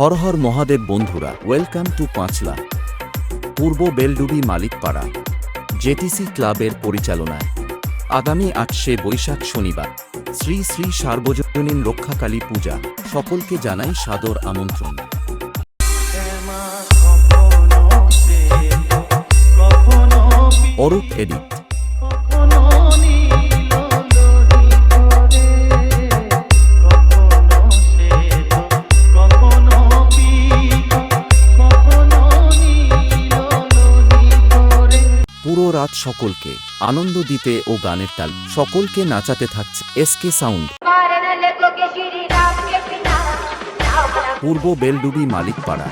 হর হর মহাদেব বন্ধুরা welcome to Panchla. পূর্ব বেলডুবি মালিকপাড়া, জেটিসি ক্লাবের পরিচালনায়। আগামী আটশে বৈশাখ শনিবার, শ্রী শ্রী সার্বজনীন রক্ষাকালী পূজা, সকলকে জানাই সাদর আমন্ত্রণ। অরূপ এডিট। পুরো রাত সকলকে আনন্দ দিতে ও গানের তাল সকলকে নাচাতে থাকছে এসকে সাউন্ড। পূর্ব বেলডুবি মালিকপাড়া।